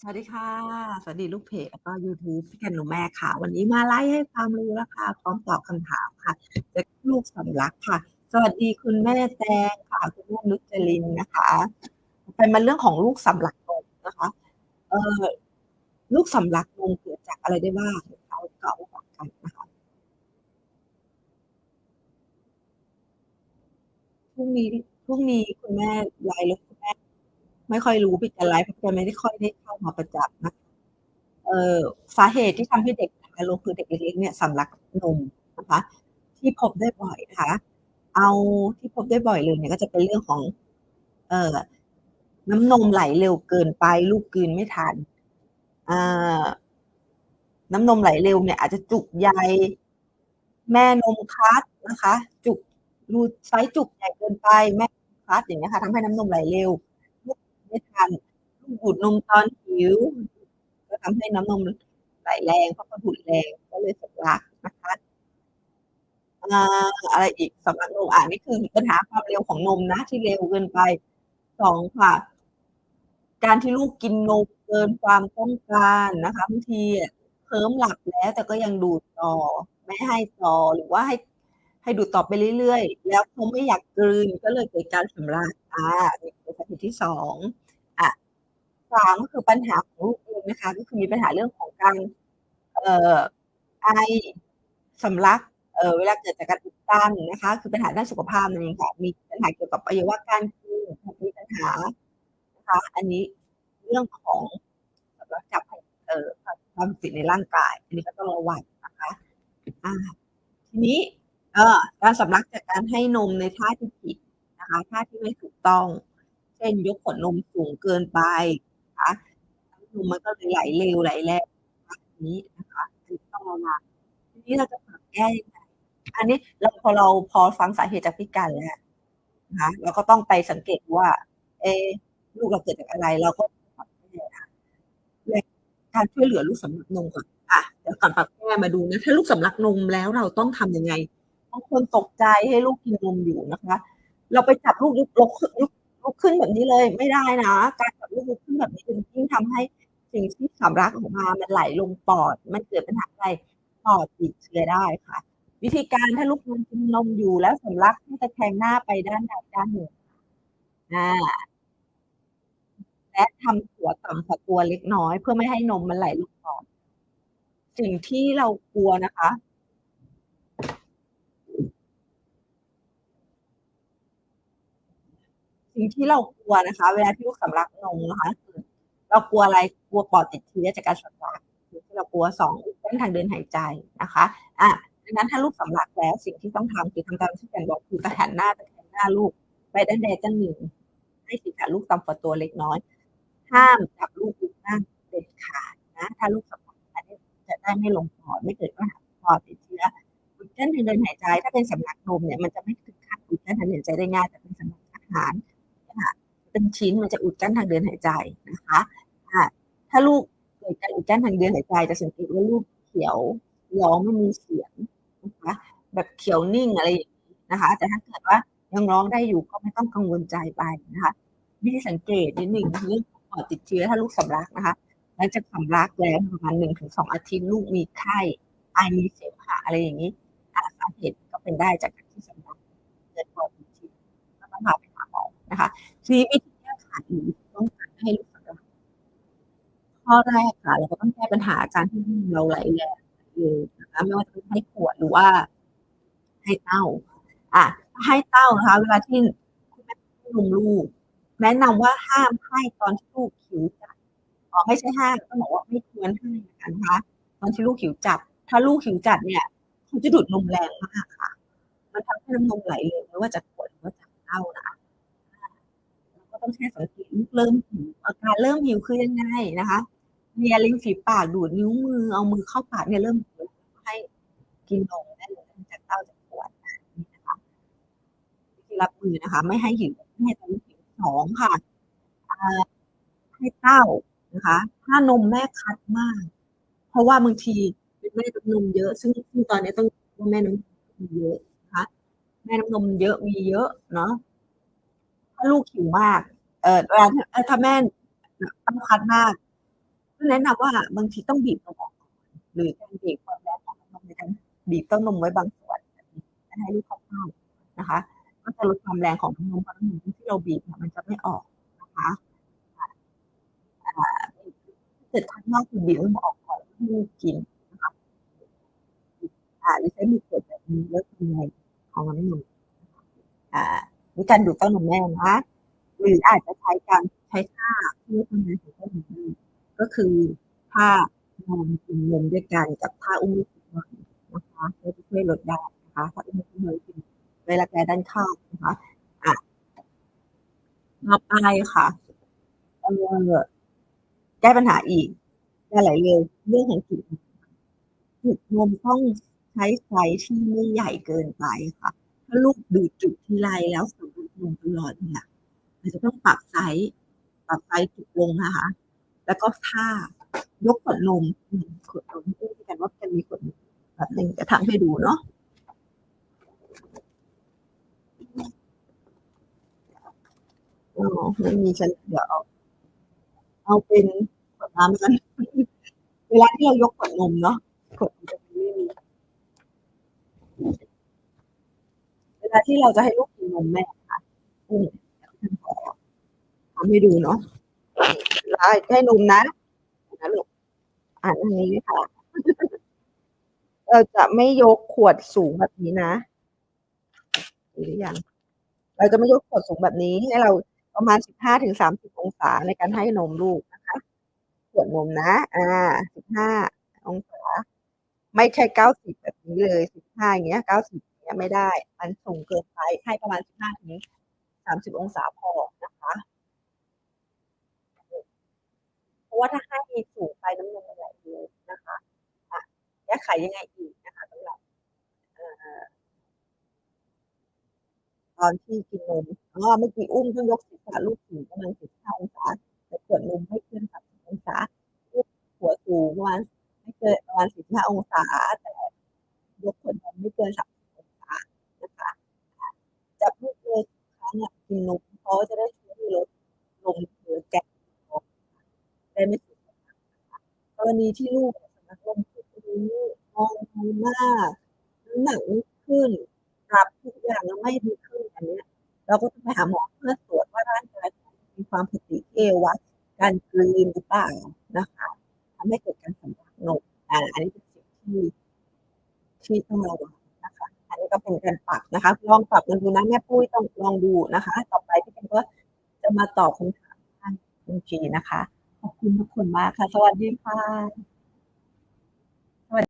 สวัสดีค่ะ สวัสดีลูกเพจแล้วก็ยูทูบพี่กันหนูแม่ค่ะ วันนี้มาไลฟ์ให้ความรู้แล้วค่ะ พร้อมตอบคำถามค่ะจากลูกสำลักค่ะ สวัสดีคุณแม่แตงค่ะ คุณแม่นุชจรินนะคะ เป็นมาเรื่องของลูกสำลักนมนะคะ เอ่อลูกสำลักนมเกิดจากอะไรได้บ้าง?เอาก็เอามาบอกกันนะคะพรุ่งนี้พรุ่งนี้คุณแม่ไลฟ์แล้ว ไม่ค่อยรู้พี่จะไลฟ์เพราะแกไม่ได้ค่อยได้เข้ามาประจำนะเอ่อสาเหตุที่ทำให้เด็กทารกคือเด็กเล็กๆเนี่ยสำลักนมนะคะ ที่พบได้บ่อยนะคะ เอาที่พบได้บ่อยเลยเนี่ยก็จะเป็นเรื่องของ เอ่อน้ำนมไหลเร็วเกินไป ลูกกืนไม่ทันอ่าน้ำนมไหลเร็วเนี่ยอาจจะจุกใยแม่นมคัดนะคะ จุกรูไซซ์จุกใหญ่เกินไปแม่คัดอย่างเงี้ยค่ะทำให้น้ำนมไหลเร็ว ไม่ทันลูกดูดนมตอนหิว ก็ทำให้น้ำนมไหลแรงเพราะเขาดูดแรงก็เลยสำลักนะคะอะไรอีกสำลักนมอ่านนี่คือปัญหาความเร็วของนมนะ ที่เร็วเกินไป2ค่ะ การที่ลูกกินนมเกินความต้องการนะคะบางทีอะเคลิ้มหลับแล้ว แต่ก็ยังดูดต่อ ไม่ให้ต่อหรือว่าให้ให้ดูดต่อไปเรื่อยๆ แล้วเขาไม่อยากกลืนก็เลยเกิดการสำลักอ่านี่คือสาเหตุที่2องะ3ก็คือปัญหาของลูกเองนะคะ ก็คือมีปัญหาเรื่องของการเอ่อไอสำลักเอ่อเวลาเกิดจากการอุดตันนะคะ คือปัญหาด้านสุขภาพนั่นเองค่ะมีปัญหาเกี่ยวกับอวัยวะการกินมีปัญหานะคะอันนี้เรื่องของสำลักจากเอ่อความผิดในร่างกาย อันนี้ก็ต้องระวังนะคะอาทีนี้เอ่อการสำลักจากการให้นมในท่าที่ผิดนะคะท่าที่ไม่ถูกต้อง เช่นยกขวดนมสูงเกินไป มมันก็เลยไหลเร็วไหลแรงแบบนี้นะคะอันนี้ต้องระวังทีนี้เราจะปรับแก้ยังไง?อันนี้เราพอเราพอฟังสาเหตุจากพี่กันแล้วนะคะเราก็ต้องไปสังเกตว่า เอลูกเราเกิดจากอะไร?เราก็ปรับแก้ค่ะแรกการช่วยเหลือลูกสำลักนมก่อนอะเดี๋ยวก่อนปรับแก้มาดูนะถ้าลูกสำลักนมแล้วเราต้องทำยังไง?บางคนตกใจให้ลูกกินนมอยู่นะคะ เราไปจับลูกลุกลุกขลุกลุกขึ้นแบบนี้เลย ไม่ได้นะ การจับลูกลุกขึ้นแบบนี้จะยิ่งทำให้ สิ่งที่สำลักออกมามันไหลลงปอด มันเกิดปัญหาอะไรปอดติดเชื้อได้ค่ะ วิธีการถ้าลูกยังกินนมอยู่แล้วสำลักให้ตะแคงหน้าไปด้านใดด้านหนึ่งอาและทำตัวต่ำกว่าตัวเล็กน้อย เพื่อไม่ให้นมมันไหลลงปอด สิ่งที่เรากลัวนะคะ สิ่งที่เรากลัวนะคะ เวลาที่ลูกสำลักนมนะคะ เรากลัวอะไร?กลัวปอดติดเชื้อจากการสำลักที่เรากลัว2อุดกั้นทางเดินหายใจนะคะอาดังนั้นถ้าลูกสำลักแล้วสิ่งที่ต้องทำคือทำตามที่พี่กันบอกคือตะหันหน้าตะแคงหน้าลูกไปด้านใดด้านหนึ่งให้ศีรษะลูกต่ำกว่าตัวเล็กน้อย ห้ามจับลูกลุกนั่งเด็ดขาดนะ ถ้าลูกสำลักอันนี้จะได้ไม่ลงปอดไม่เกิดปัญหาปอดติดเชื้ออุดกั้นทางเดินหายใจ ถ้าเป็นสำลักนมเนี่ยมันจะไม่ถึงขั้นอุดกั้นทางเดินหายใจได้ง่ายแต่เป็นสำลักอาหารค่ะเป็นชิ้นมันจะอุดกั้นทางเดินหายใจนะคะ ถ้าลูกเกิดการอุดกั้นทางเดินหายใจจะสังเกตว่าลูกเขียวร้องไม่มีเสียงนะคะแบบเขียวนิ่งอะไรอย่างงี้นะคะ แต่ถ้าเกิดว่ายังร้องได้อยู่ก็ไม่ต้องกังวลใจไปนะคะวิธีสังเกตนิดหนึ่งเรื่องของปอดติดเชื้อถ้าลูกสำลักนะคะหลังจากสำลักแล้วประมาณ1-2องอาทิตย์ลูกมีไข้ไอมีเสมหะอะไรอย่างงี้อาสาเหตุก็เป็นได้จากการที่สำลักเกิดปอดติดเชื้อก็ต้องพาไปหาหมอนะคะทีนี้วิธีแก้ไขหรือป้องกันให้ลูก ข้อแรกค่ะเราก็ต้องแก้ปัญหาการที่นมเราไหลแรงเลยนะคะไม่ว่าจะเป็นให้ขวดหรือว่า ให้เต้าอาให้เต้านะคะ เวลาที่คุณแม่ให้นมลูก แนะนำว่าห้ามให้ตอนที่ลูกหิวจัดอ๋อไม่ใช่ห้ามต้องบอกว่าไม่ควรให้นะคะตอนที่ลูกหิวจัด ถ้าลูกหิวจัดเนี่ยเขาจะดูดนมแรงมากค่ะ มันทำให้น้ำนมไหลเร็วไม่ว่าจากขวดหรือว่าจากเต้านะเราก็ต้องแค่สังเกตเริ่มหิวอาการเริ่มหิวคือยังไงนะคะ เลียริมฝีปากดูดนิ้วมือเอามือเข้าปากเนี่ยเริ่มให้กินนมได้เลยจากเต้าจากขวดนะคะวิธีรับมือนะคะ ไม่ให้หิวไม่ให้ตอนหิว2ค่ะให้เต้านะคะ ถ้านมแม่คัดมาก เพราะว่าบางทีแม่น้ำนมเยอะ ซึ่งตอนนี้ต้องว่าแม่น้ำนมมีเยอะนะคะแม่น้ำนมเยอะมีเยอะเนาะถ้าลูกหิวมาก เออเวลาถ้าแม่ต้าคัดมาก แนะนำว่าบางทีต้องบีบนมออกหรือการเบรกความแรงของนมในการบีบเต้านมไว้บางส่วนให้ลูกเข้านะคะ ก็จะลดความแรงของนมเพราะนมที่เราบีบมันจะไม่ออกนะคะค่ะอ่าถ้าเกิดครั้งนอกคือบีบนมออกก่อนให้ลูกกินนะคะอ่าหรือใช้มือกดแบบนี้แล้วทำไงของน้ำนมอ่ามีการดูดเต้านมแม่นะหรืออาจจะใช้การใช้ท่าที่อทำงานของเต้านมแม่ ก็คือท่านอนกินนมด้วยกันกับท่าอุ้มลูกกินนนะคะก็จะช่วยลดได้นะคะถ้าอุ้มลูกกินนมกินไว้รักแร้ด้านข้างนะคะอะต่อไปค่ะเออแก้ปัญหาอีกแก้ไหลเร็วเรื่องของจุดจุดนมต้องใช้ไซส์ที่ไม่ใหญ่เกินไปค่ะถ้าลูกดูดจุดทีไรแล้วสำลักนมตลอดเนี่ยเราจะต้องปรับไซส์ปรับไซส์จุดลงนะคะ แล้วก็ท่ายกขวดนมขวดนมที่กันว่าจะมีขวดแบบหนึ่งจะทำให้ดูเนาะอ๋อไม่มีฉันเดี๋ยวเอาเอาเป็นขวดน้ำกันเวลาที่เรายกขวดนมเนาะขวดนมจะไม่มีเวลาที่เราจะให้ลูกกินนมแม่ค่ะอืมขอทำให้ดูเนาะ แล้วให้นมนะนะลูกอ่านอันนี้ค่ะ เราจะไม่ยกขวดสูงแบบนี้นะดีหรือยัง เราจะไม่ยกขวดสูงแบบนี้ ให้เราประมาณสิบห้าถึงสามสิบองศาในการให้นมลูกนะคะขวดนมนะ อ่าสิบห้าองศา ไม่ใช่เก้าสิบแบบนี้เลยสิบห้าอย่างเงี้ยเก้าสิบเงี้ยไม่ได้ มันสูงเกินไปให้ประมาณสิบห้าถึงสามสิบองศาพอนะคะ เพราะ ว่าถ้าให้สูงไปน้ำนมมันไหลเยอะนะคะอะแก้ไขยังไงอีกนะคะสำหรับตอนที่กินนมอ๋อเมื่อกี้อุ้มต้องยกศีรษะลูกสูงประมาณสิบห้าองศาแต่ขวดนมไม่เกินสามสิบองศาลูกหัวสูงประมาณไม่เกินประมาณสิบห้าองศา แต่ยกขวดนมไม่เกินสามสิบองศานะคะจับลูกเลยครั้งอะกินนมเพราะจะได้ช่วยลดลมหลือแกะ ได้ไม่กรณีที่ลูกสำลักลมขึ้นนี้มองดีมากน้ำหนักไม่ขึ้นปรับทุกอย่างแล้วไม่ดีขึ้นอันนี้เราก็ต้องไปหาหมอเพื่อตรวจว่าร่างกายมีความผิดปกติเอวัดการกลืนหรือเปล่านะคะทำให้เกิดการสำลักนมอ่าอันนี้เป็นสิ่งที่ที่ต้องระวังนะคะ อันนี้ก็เป็นการปรับนะคะ ลองปรับกันดูนะแม่ปุ้ยต้องลองดูนะคะ ต่อไปที่เป็นก็จะมาตอบคำถามท่านคุณจีนะคะ คุณทุกคนมากค่ะ สวัสดีค่ะ